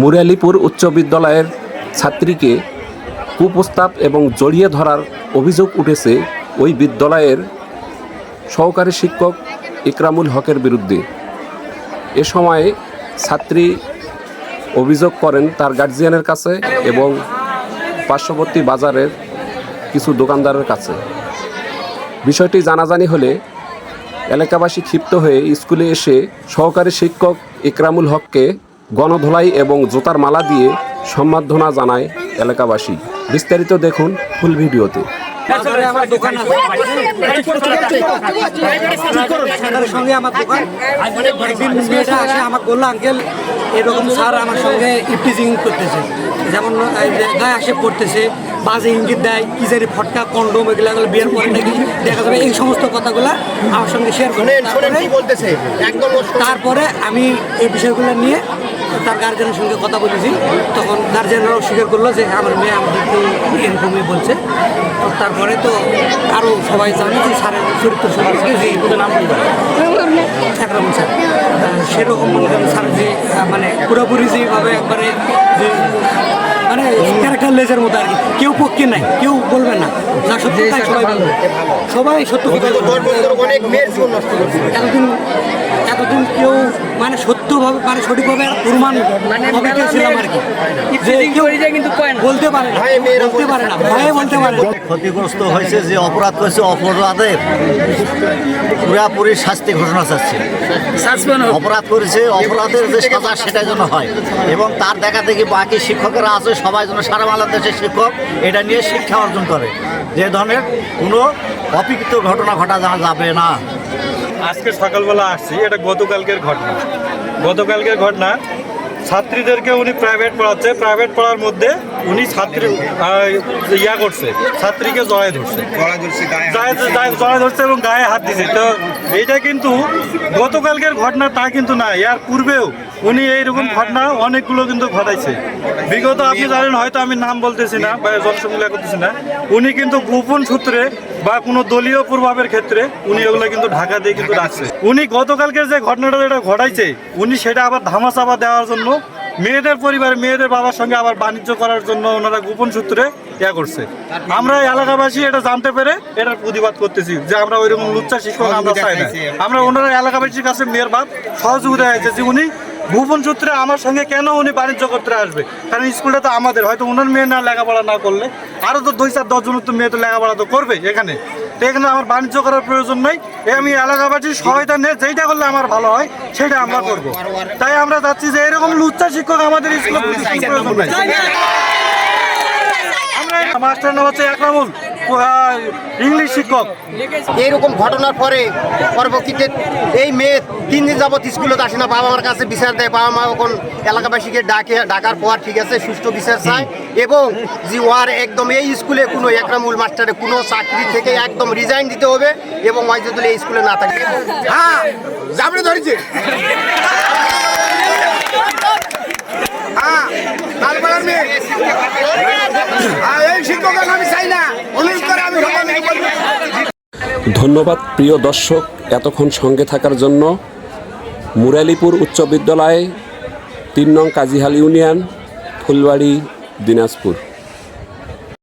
মুরালিপুর উচ্চ বিদ্যালয়ের ছাত্রীকে কুপ্রস্তাব এবং জড়িয়ে ধরার অভিযোগ উঠেছে ওই বিদ্যালয়ের সহকারী শিক্ষক ইকরামুল হকের বিরুদ্ধে। এ সময়ে ছাত্রী অভিযোগ করেন তার গার্জিয়ানের কাছে এবং পার্শ্ববর্তী বাজারের কিছু দোকানদারের কাছে। বিষয়টি জানাজানি হলে এলাকাবাসী ক্ষিপ্ত হয়ে স্কুলে এসে সহকারী শিক্ষক ইকরামুল হককে গণধোলাই এবং জোতার মালা দিয়ে সম্মার্ধনা জানায় এলাকাবাসী। বিস্তারিত দেখুন ফুল ভিডিওতে। আমার দোকান সঙ্গে আমার দোকান একদিন আমাকে বলল আঙ্কেল এরকম স্যার আমার সঙ্গে ইপটিজিং করতেছে যেমন গায়ে আসে পড়তেছে বাজে ইঙ্গিত দেয় কি জানি ফটকা কন্ডম এগুলো বিয়ের পরে নাকি দেখা যাবে এই সমস্ত কথাগুলো আমার সঙ্গে শেয়ার করে তারপরে আমি এই বিষয়গুলো নিয়ে তার গার্জেনের সঙ্গে কথা বলেছি। তখন গার্জেনরাও স্বীকার করল যে আমার মেয়ে আমাদেরকে এরকমই বলছে। তো তারপরে তো আরও সবাই জানে যে স্যারের চরিত্র সম্পর্কে যে নাম একরকম স্যার। সেরকম মনে করেন স্যার যে মানে পুরোপুরি যেভাবে একবারে যে মানে ক্যারেক্টার লেজের মতো আর কি। কেউ পক্ষে নাই কেউ বলবে না। যা সত্যি সবাই বলবে। সবাই সত্য কথা বলবে। অনেক মেয়ের জীবন নষ্ট করছে। এতদিন এতদিন কেউ মানে সত্যভাবে মানে সঠিকভাবে প্রমাণ ছিলাম আর কি? যে কেউ বলতে পারে না বলতে পারে না ভয়ে বলতে পারে ক্ষতিগ্রস্ত হয়েছে যে অপরাধ করেছে অপরাধের। পুরাপুরি শাস্তি ঘোষণা চাচ্ছে। অপরাধ করেছে অপরাধের যে সাজা সেটা যেন হয়। এবং তার দেখা দেখি বাকি শিক্ষকেরা আছে সবাই যেন সারা বাংলাদেশের শিক্ষক এটা নিয়ে শিক্ষা অর্জন করে। যে ধরনের কোনো অপিকৃত ঘটনা ঘটা যাওয়া যাবে না। আজকে সকালবেলা আসছি এটা গতকালকের ঘটনা। গতকালকের ঘটনা ছাত্রীদেরকে উনি প্রাইভেট পড়াচ্ছে। প্রাইভেট পড়ার মধ্যে উনি ছাত্রী ইয়া করছে ছাত্রীকে জড়ায় ধরছে। জড়ায় ধরছে এবং গায়ে হাত দিছে। তো এইটা কিন্তু গতকালকের ঘটনা তা কিন্তু না ইয়ার পূর্বেও উনি এইরকম ঘটনা অনেকগুলো কিন্তু ঘটাইছে। বিগত আপনি জানেন হয়তো আমি নাম বলতেছি না বা জনসংখ্যা করতেছি না। উনি কিন্তু গোপন সূত্রে বা কোনো দলীয় প্রভাবের ক্ষেত্রে উনি ওগুলো কিন্তু ঢাকা দিয়ে কিন্তু রাখছে। উনি গতকালকে যে ঘটনাটা যেটা ঘটাইছে উনি সেটা আবার ধামাচাপা দেওয়ার জন্য মেয়েদের পরিবার মেয়েদের বাবার সঙ্গে আবার বাণিজ্য করার জন্য ওনারা গোপন সূত্রে ইয়া করছে। আমরা এলাকাবাসী এটা জানতে পেরে এটার প্রতিবাদ করতেছি যে আমরা ওইরকম লুচ্চা শিক্ষক আমরা চাই না। আমরা ওনারা এলাকাবাসীর কাছে মেয়ের বাপ সহযোগিতা হয়েছে যে উনি ভুবন সূত্রে আমার সঙ্গে কেন উনি বাণিজ্য করতে আসবে? কারণ স্কুলটা তো আমাদের, হয়তো ওনার মেয়ে না লেখাপড়া না করলে। আরও তো দুই চার দশজনের তো মেয়ে তো লেখাপড়া তো করবে এখানে। তো এখানে আমার বাণিজ্য করার প্রয়োজন নেই। আমি এলাকাবাসীর সহায়তা নিয়ে যেইটা করলে আমার ভালো হয়, সেটা আমরা করব। তাই আমরা চাচ্ছি যে এরকম লুচ্চা শিক্ষক আমাদের স্কুলে প্রয়োজন নাই। আমরা মাস্টার নাম হচ্ছে একরামুল। ইংলিশ শিক্ষক। এইরকম ঘটনার পরে পরবর্তীতে এই মেয়ে তিন দিন যাবত স্কুলে আসে না বাবা মার কাছে বিচার দেয় বাবা মা এখন এলাকাবাসীকে ডাকে ডাকার পর ঠিক আছে সুষ্ঠু বিচার চায় এবং যে ওয়ার একদম এই স্কুলে কোনো একরামুল মাস্টারে কোনো চাকরি থেকে একদম রিজাইন দিতে হবে এবং ওই যদি এই স্কুলে না থাকে হ্যাঁ ধরেছে হ্যাঁ লালপাড়ার মেয়ে আর এই শিক্ষকের আমি চাই না অনুরোধ করে আমি সবাই বলব ধন্যবাদ, প্রিয় দর্শক, এতক্ষণ সঙ্গে থাকার জন্য মুরালিপুর উচ্চ বিদ্যালয়ে, তিন নং কাজিহাল ইউনিয়ন, ফুলবাড়ি, দিনাজপুর।